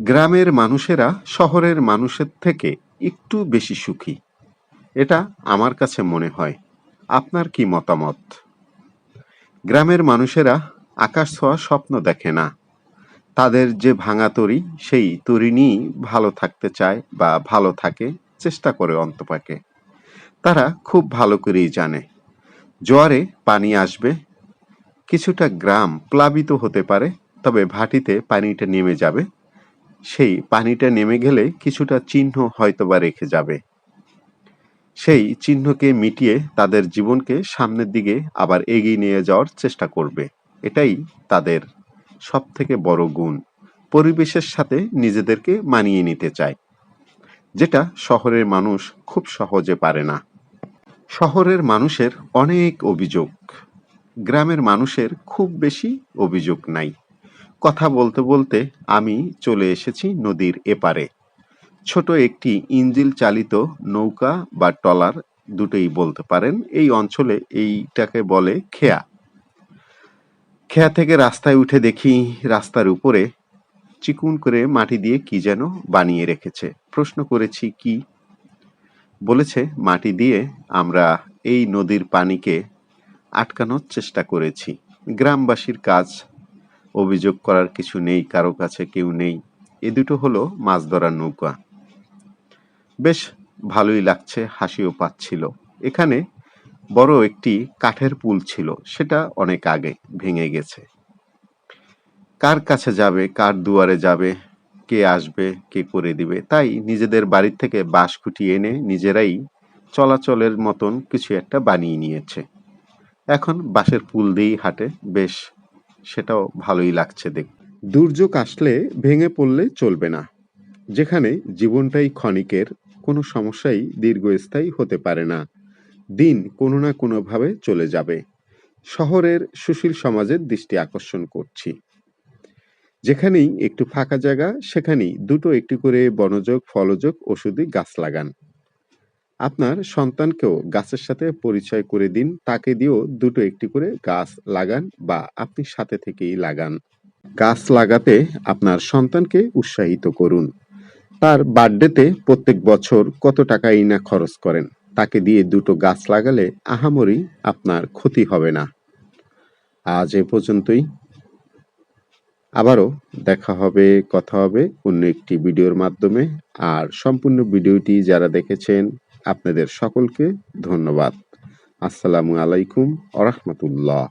গ্রামের মানুষেরা শহরের মানুষের থেকে একটু বেশি সুখী। এটা আমার কাছে মনে হয়। আপনার কি মতামত? গ্রামের মানুষেরা আকাশ ছোঁয়া স্বপ্ন দেখে না। তাদের যে ভাঙা তরি, সেই তরি নিয়েই ভালো থাকতে চায় বা ভালো থাকে, চেষ্টা করে অন্তপাকে তারা খুব ভালো করেই জানে। জোয়ারে পানি আসবে। কিছুটা গ্রাম প্লাবিত হতে পারে, তবে ভাটিতে পানিটা নেমে যাবে। সেই পানিটা নেমে গেলে কিছুটা চিহ্ন হয়তোবা রেখে যাবে। সেই চিহ্নকে মিটিয়ে তাদের জীবনকে সামনের দিকে আবার এগিয়ে নিয়ে যাওয়ার চেষ্টা করবে। এটাই তাদের সব থেকে বড় গুণ। পরিবেশের সাথে নিজেদেরকে মানিয়ে নিতে চায়, যেটা শহরের মানুষ খুব সহজে পারে না। শহরের মানুষের অনেক অভিযোগ। গ্রামের মানুষের খুব বেশি অভিযোগ নাই। কথা বলতে বলতে আমি চলে এসেছি নদীর এপারে। ছোট একটি ইঞ্জিল চালিত নৌকা বা ট্রলার দুটোই বলতে পারেন। এই অঞ্চলে এইটাকে বলে খেয়া। খেয়া থেকে রাস্তায় উঠে দেখি রাস্তার উপরে চিকুন করে মাটি দিয়ে কি যেন বানিয়ে রেখেছে। প্রশ্ন করেছি, কি? বলেছে, মাটি দিয়ে আমরা এই নদীর পানিকে আটকানোর চেষ্টা করেছি। গ্রামবাসীর কাজ অভিযোগ করার কিছু নেই, কারও কাছে কেউ নেই। এ দুটো হলো মাছ ধরার নৌকা। বেশ ভালোই লাগছে, হাসিও পাচ্ছিল। এখানে বড় একটি কাঠের পুল ছিল, সেটা অনেক আগে ভেঙে গেছে। কার কাছে যাবে, কার দুয়ারে যাবে, কে আসবে, কে করে দিবে, তাই নিজেদের বাড়ির থেকে বাঁশ খুঁটি এনে নিজেরাই চলাচলের মতন কিছু একটা বানিয়ে নিয়েছে। এখন বাঁশের পুল দিয়েই হাঁটে, বেশ সেটাও ভালোই লাগছে দেখ দুর্যোগ আসলে ভেঙে পড়লে চলবে না। যেখানে জীবনটাই ক্ষণিকের, কোনো সমস্যাই দীর্ঘস্থায়ী হতে পারে না। দিন কোনো না কোনোভাবে চলে যাবে। শহরের সুশীল সমাজের দৃষ্টি আকর্ষণ করছি। যেখানেই একটু ফাঁকা জায়গা, সেখানেই দুটো একটি করে বনযোগ, ফলযোগ, ওষুধি গাছ লাগান। আপনার সন্তানকেও গাছের সাথে পরিচয় করে দিন। তাকে দিয়েও দুটো একটি করে গাছ লাগান বা আপনি সাথে থেকেই লাগান। গাছ লাগাতে আপনার সন্তানকে উৎসাহিত করুন। তার বার্থডেতে প্রত্যেক বছর কত টাকাই না খরচ করেন? তাকে দিয়ে দুটো গাছ লাগালে আহামরি আপনার ক্ষতি হবে না। আজ এ পর্যন্তই। আবারও দেখা হবে, কথা হবে অন্য একটি ভিডিওর মাধ্যমে। আর সম্পূর্ণ ভিডিওটি যারা দেখেছেন আপনাদের সকলকে ধন্যবাদ। আসসালামু আলাইকুম আ রহমতুল্লাহ।